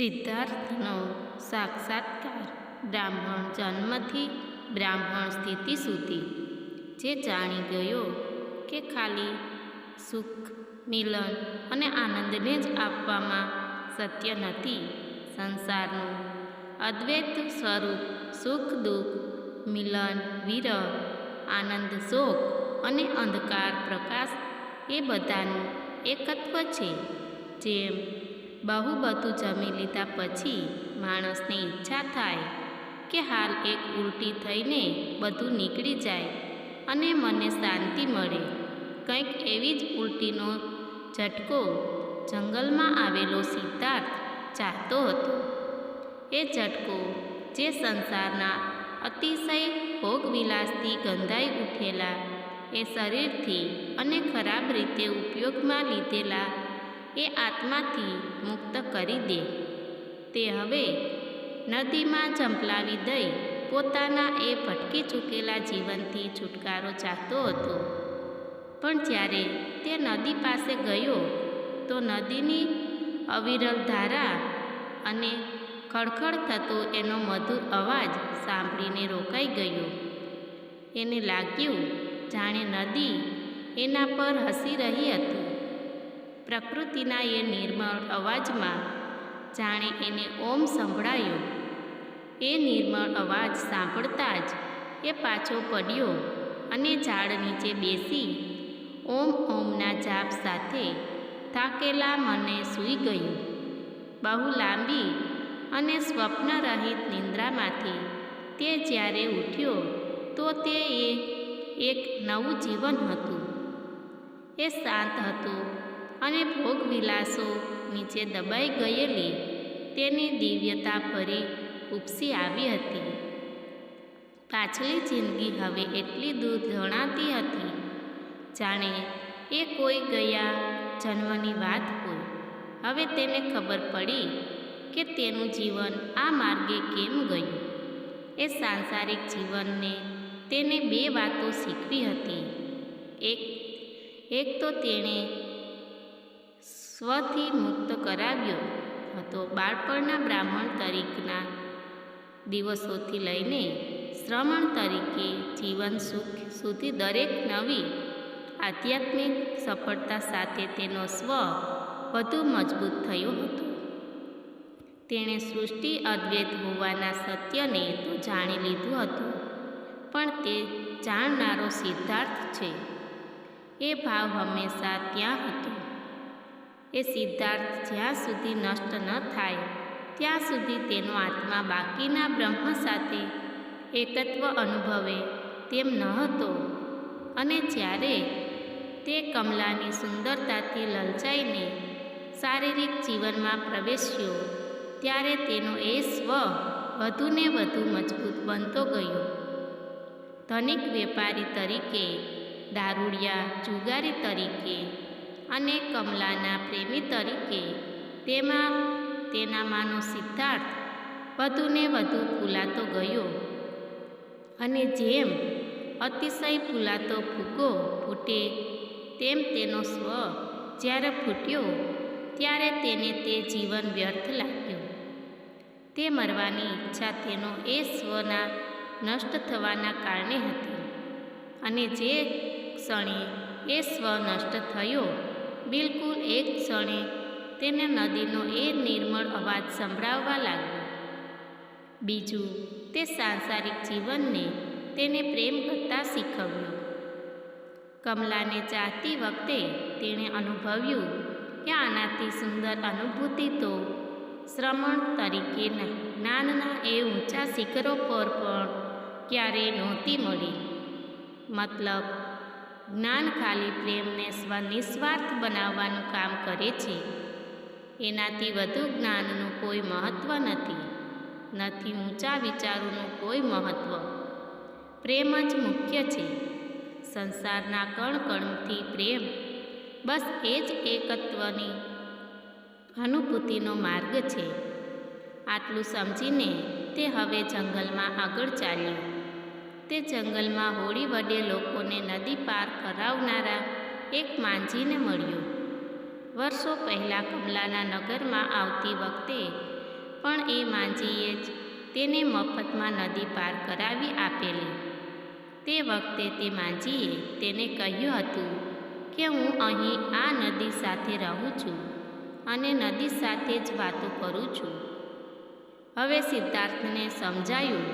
સિદ્ધાર્થનો સાક્ષાત્કાર બ્રાહ્મણ જન્મથી બ્રાહ્મણ સ્થિતિ સુધી. જે જાણી ગયો કે ખાલી સુખ, મિલન અને આનંદને જ આપવામાં સત્ય નથી. સંસારનું અદ્વૈત સ્વરૂપ સુખ, દુઃખ, મિલન, વિરહ, આનંદ, શોક અને અંધકાર પ્રકાશ એ બધાનું એકત્વ છે. જેમ બહુ બધું જમી લીધા પછી માણસને ઈચ્છા થાય કે હાલ એક ઉલટી થઈને બધું નીકળી જાય અને મને શાંતિ મળે. કંઈક એવી જ ઉલટીનો ઝટકો જંગલમાં આવેલો સિદ્ધાર્થ ચાહતો હતો. એ ઝટકો જે સંસારના અતિશય ભોગવિલાસથી ગંધાઈ ઉઠેલા, એ શરીરથી અને ખરાબ રીતે ઉપયોગમાં લીધેલા એ આત્માથી મુક્ત કરી દે. તે હવે નદીમાં ઝંપલાવી દઈ પોતાના એ ભટકી ચૂકેલા જીવનથી છુટકારો ચાહતો હતો. પણ જ્યારે તે નદી પાસે ગયો, તો નદીની અવિરલ ધારા અને ખડખડ થતો એનો મધુર અવાજ સાંભળીને રોકાઈ ગયો. એને લાગ્યું, જાણે નદી એના પર હસી રહી હતી. પ્રકૃતિના એ નિર્મળ અવાજમાં જાણે એને ઓમ સંભળાયો. એ નિર્મળ અવાજ સાંભળતા જ એ પાછો પડ્યો અને ઝાડ નીચે બેસી ઓમ ઓમના જાપ સાથે થાકેલા મને સૂઈ ગયું. બહુ લાંબી અને સ્વપ્નરહિત નિંદ્રામાંથી તે જ્યારે ઉઠ્યો તો તે એ એક નવું જીવન હતું. એ શાંત હતું અને ભોગવિલાસો નીચે દબાઈ ગયેલી તેની દિવ્યતા ફરી ઉપસી આવી હતી. પાછલી જિંદગી હવે એટલી દૂર જણાતી હતી. જાણે એ કોઈ ગયા જન્મની વાત હોય. હવે તેને ખબર પડી કે તેનું જીવન આ માર્ગે કેમ ગયું. એ સાંસારિક જીવનને તેને બે વાતો શીખવી હતી. એક એક તો તેણે સ્વથી મુક્ત કરાવ્યો હતો. બાળપણના બ્રાહ્મણ તરીકેના દિવસોથી લઈને શ્રમણ તરીકે જીવન સુખ સુધી દરેક નવી આધ્યાત્મિક સફળતા સાથે તેનો સ્વ વધુ મજબૂત થયો હતો. તેણે સૃષ્ટિ અદ્વૈત હોવાના સત્યને તો જાણી લીધું હતું, પણ તે જાણનારો સિદ્ધાર્થ છે. એ ભાવ હંમેશા ત્યાં હતો. એ સિદ્ધાર્થ જ્યાં સુધી નષ્ટ ન થાય, ત્યાં સુધી તેનો આત્મા બાકીના બ્રહ્મ સાથે એકત્વ અનુભવે તેમ ન હતો. અને જ્યારે તે કમલાની સુંદરતાથી લલચાઈને શારીરિક જીવનમાં પ્રવેશ્યો, ત્યારે તેનો એ સ્વ વધુને વધુ મજબૂત બનતો ગયો. ધનિક વેપારી તરીકે, દારૂડિયા જુગારી તરીકે અને કમલાના પ્રેમી તરીકે. તેમાં તેનામાંનો સિદ્ધાર્થ વધુને વધુ ફૂલાતો ગયો. અને જેમ અતિશય ફૂલાતો ફૂગો ફૂટે, તેમ તેનો સ્વ જ્યારે ફૂટ્યો, ત્યારે તેને તે જીવન વ્યર્થ લાગ્યું. તે મરવાની ઈચ્છા તેનો એ સ્વના નષ્ટ થવાના કારણે હતી. અને જે ક્ષણે એ સ્વ નષ્ટ થયો બિલકુલ એક ક્ષણે તેને નદીનો એ નિર્મળ અવાજ સંભળાવવા લાગ્યો. બીજું, તે સાંસારિક જીવનને તેને પ્રેમ કરતાં શીખવ્યું. કમલાને ચાહતી વખતે તેણે અનુભવ્યું કે આનાથી સુંદર અનુભૂતિ તો શ્રમણ તરીકે જ્ઞાનના એ ઊંચા શિખરો પર પણ ક્યારેય નહોતી મળી. મતલબ જ્ઞાન ખાલી પ્રેમને સ્વ નિસ્વાર્થ બનાવવાનું કામ કરે છે. એનાથી વધુ જ્ઞાનનું કોઈ મહત્ત્વ નથી નથી ઊંચા વિચારોનું કોઈ મહત્ત્વ પ્રેમ જ મુખ્ય છે. સંસારના કણ કણથી પ્રેમ બસ એ જ એકત્વની અનુભૂતિનો માર્ગ છે. આટલું સમજીને તે હવે જંગલમાં આગળ ચાલ્યો તે જંગલમાં હોળી વડે લોકોને નદી પાર કરાવનારા એક માંજીને મળ્યો. વર્ષો પહેલાં કમલાના નગરમાં આવતી વખતે પણ એ માંજીએ જ તેને મફતમાં નદી પાર કરાવી આપેલી. તે વખતે તે માંજીએ તેને કહ્યું હતું કે હું અહીં આ નદી સાથે રહું છું અને નદી સાથે જ વાતો કરું છું. હવે સિદ્ધાર્થને સમજાયું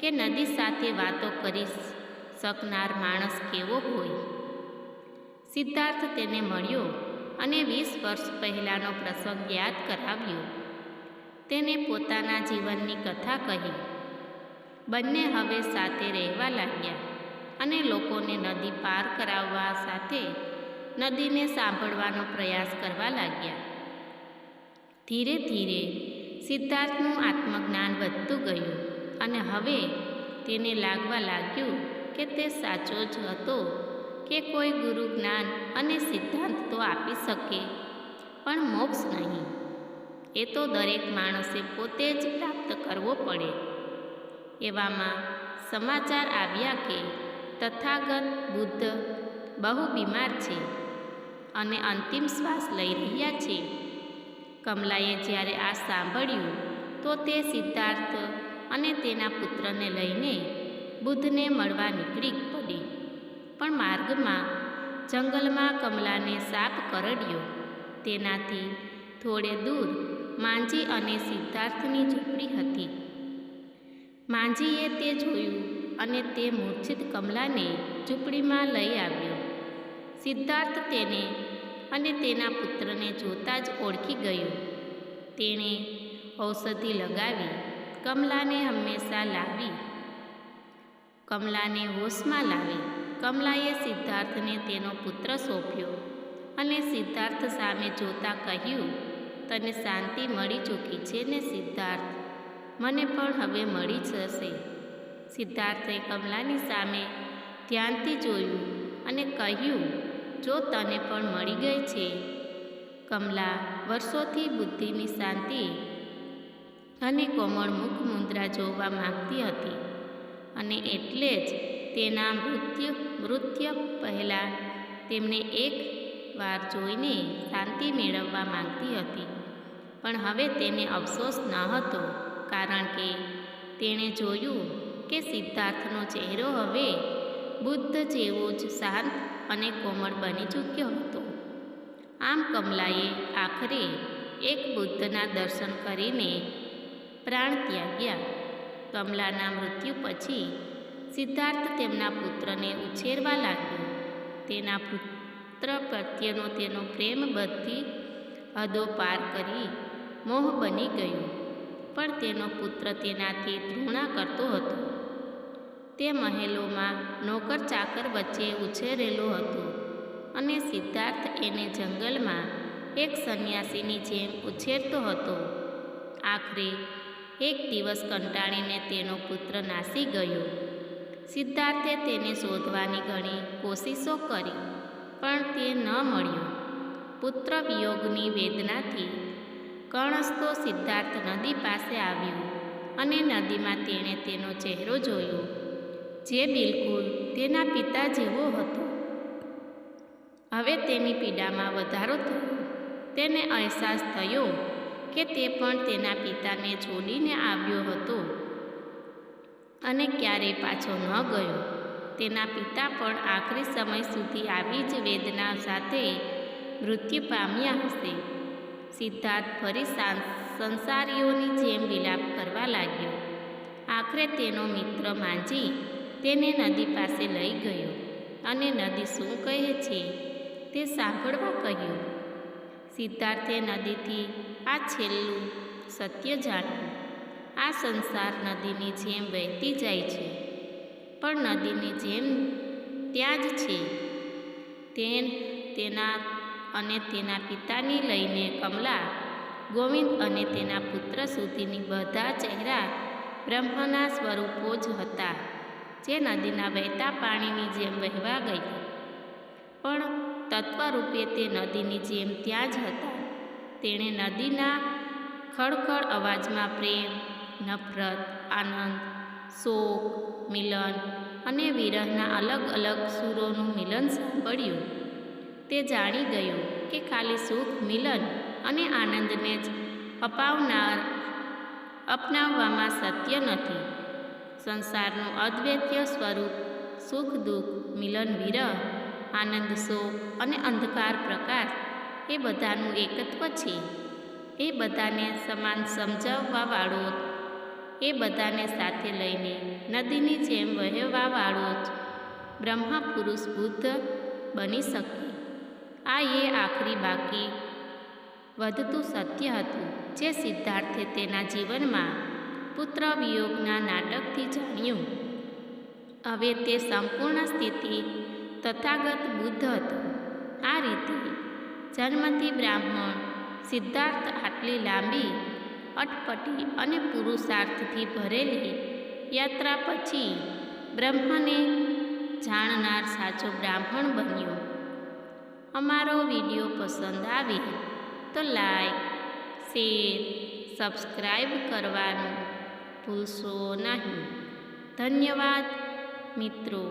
કે નદી સાથે વાતો કરી શકનાર માણસ કેવો હોય? સિદ્ધાર્થ તેને મળ્યો અને વીસ વર્ષ પહેલાંનો પ્રસંગ યાદ કરાવ્યો. તેને પોતાના જીવનની કથા કહી. બંને હવે સાથે રહેવા લાગ્યા અને લોકોને નદી પાર કરાવવા સાથે નદીને સાંભળવાનો પ્રયાસ કરવા લાગ્યા. ધીરે ધીરે સિદ્ધાર્થનું આત્મજ્ઞાન વધતું ગયું. અને હવે તેને લાગવા લાગ્યું કે તે સાચો જ હતો કે કોઈ ગુરુ જ્ઞાન અને સિદ્ધાંત તો આપી શકે, પણ મોક્ષ નહીં. એ તો દરેક માણસે પોતે જ પ્રાપ્ત કરવો પડે. એવામાં સમાચાર આવ્યા કે તથાગત બુદ્ધ બહુ બીમાર છે અને અંતિમ શ્વાસ લઈ રહ્યા છે. કમલાએ જ્યારે આ સાંભળ્યું તો તે સિદ્ધાર્થ અને તેના પુત્રને લઈને બુદ્ધને મળવા નીકળી પડી. પણ માર્ગમાં જંગલમાં કમલાને સાપ કરડ્યો. તેનાથી થોડે દૂર માંજી અને સિદ્ધાર્થની ઝૂંપડી હતી. માંજીએ તે જોયું અને તે મૂર્છિત કમલાને ઝૂંપડીમાં લઈ આવ્યો. સિદ્ધાર્થ તેને અને તેના પુત્રને જોતાં જ ઓળખી ગયો. તેણે ઔષધિ લગાવી કમલાને હંમેશા લાવી. કમલાને હોશમાં લાવી. કમલાએ સિદ્ધાર્થને તેનો પુત્ર સોંપ્યો અને સિદ્ધાર્થ સામે જોતાં કહ્યું, તને શાંતિ મળી ચૂકી છે ને સિદ્ધાર્થ? મને પણ હવે મળી જશે સિદ્ધાર્થે કમલાની સામે ધ્યાનથી જોયું અને કહ્યું, જો તને પણ મળી ગઈ છે. કમલા વર્ષોથી બુદ્ધિની શાંતિ અને કોમળ મુખ મુદ્રા જોવા માગતી હતી. અને એટલે જ તેના મૃત્યુ મૃત્યુ પહેલાં તેમને એક વાર જોઈને શાંતિ મેળવવા માંગતી હતી. પણ હવે તેને અફસોસ ન હતો, કારણ કે તેણે જોયું કે સિદ્ધાર્થનો ચહેરો હવે બુદ્ધ જેવો જ શાંત અને કોમળ બની ચૂક્યો હતો. આમ કમલાએ આખરે એક બુદ્ધના દર્શન કરીને પ્રાણ ત્યાગ્યા કમલાના મૃત્યુ પછી સિદ્ધાર્થ તેમના પુત્રને ઉછેરવા લાગ્યો. તેના પુત્ર પ્રત્યેનો તેનો પ્રેમ બધી હદો પાર કરી મોહ બની ગયો, પણ તેનો પુત્ર તેનાથી ધૃણા કરતો હતો. તે મહેલોમાં નોકર ચાકર વચ્ચે ઉછેરેલો હતો અને સિદ્ધાર્થ એને જંગલમાં એક સંન્યાસીની જેમ ઉછેરતો હતો. આખરે એક દિવસ કંટાળીને તેનો પુત્ર નાસી ગયો. સિદ્ધાર્થે તેને શોધવાની ઘણી કોશિશો કરી, પણ તે ન મળ્યો. પુત્ર વિયોગની વેદનાથી કણસ્તો સિદ્ધાર્થ નદી પાસે આવ્યો અને નદીમાં તેણે તેનો ચહેરો જોયો, જે બિલકુલ તેના પિતા જેવો હતો. હવે તેની પીડામાં વધારો થયો. તેને અહેસાસ થયો કે તે પણ તેના પિતાને છોડીને આવ્યો હતો. અને ક્યારેય પાછો ન ગયો. તેના પિતા પણ આખરી સમય સુધી આવી જ વેદના સાથે મૃત્યુ પામ્યા હશે. સિદ્ધાર્થ ફરી સંસારીઓની જેમ વિલાપ કરવા લાગ્યો. આખરે તેનો મિત્ર માંજી તેને નદી પાસે લઈ ગયો અને નદી શું કહે છે તે સાંભળવા કહ્યું. સિદ્ધાર્થે નદીથી આ છેલ્લું સત્ય જાણવું આ સંસાર નદીની જેમ વહેતી જાય છે, પણ નદીની જેમ ત્યાં જ છે. તેન, તેના અને તેના પિતાની લઈને કમલા, ગોવિંદ અને તેના પુત્ર સુધીની બધા ચહેરા બ્રહ્મના સ્વરૂપો જ હતા, જે નદીના વહેતા પાણીની જેમ વહેવા ગઈ. પણ તત્વરૂપે તે નદીની જેમ ત્યાં જ હતા. તેણે નદીના ખડખડ અવાજમાં પ્રેમ, નફરત, આનંદ, શોક, મિલન અને વિરહના અલગ અલગ સુરોનું મિલન સાંભળ્યું. તે જાણી ગયો કે ખાલી સુખ, મિલન અને આનંદને જ અપાવનાર, અપનાવવામાં સત્ય નથી. સંસારનું અદ્વૈત્ય સ્વરૂપ સુખ, દુઃખ, મિલન, વિરહ આનંદ, શોક અને અંધકાર પ્રકાશ એ બધાનું એકત્વ છે. એ બધાને સમાન સમજાવવાવાળો એ બધાને સાથે લઈને નદીની જેમ વહેવાવાળો જ. બ્રહ્મા પુરુષ બુદ્ધ બની શકે. આ એ આખરી બાકી વધતું સત્ય હતું જે સિદ્ધાર્થે તેના જીવનમાં પુત્ર વિયોગના નાટકથી જાણ્યું. હવે તે સંપૂર્ણ સ્થિતિ તથાગત બુદ્ધ હતો. આ રીતે જન્મથી બ્રાહ્મણ સિદ્ધાર્થ આટલી લાંબી, અટપટી અને પુરુષાર્થથી ભરેલી યાત્રા પછી બ્રહ્મને જાણનાર સાચો બ્રાહ્મણ બન્યો. અમારો વીડિયો પસંદ આવે તો લાઈક, શેર સબસ્ક્રાઈબ કરવાનું ભૂલશો નહીં. ધન્યવાદ મિત્રો.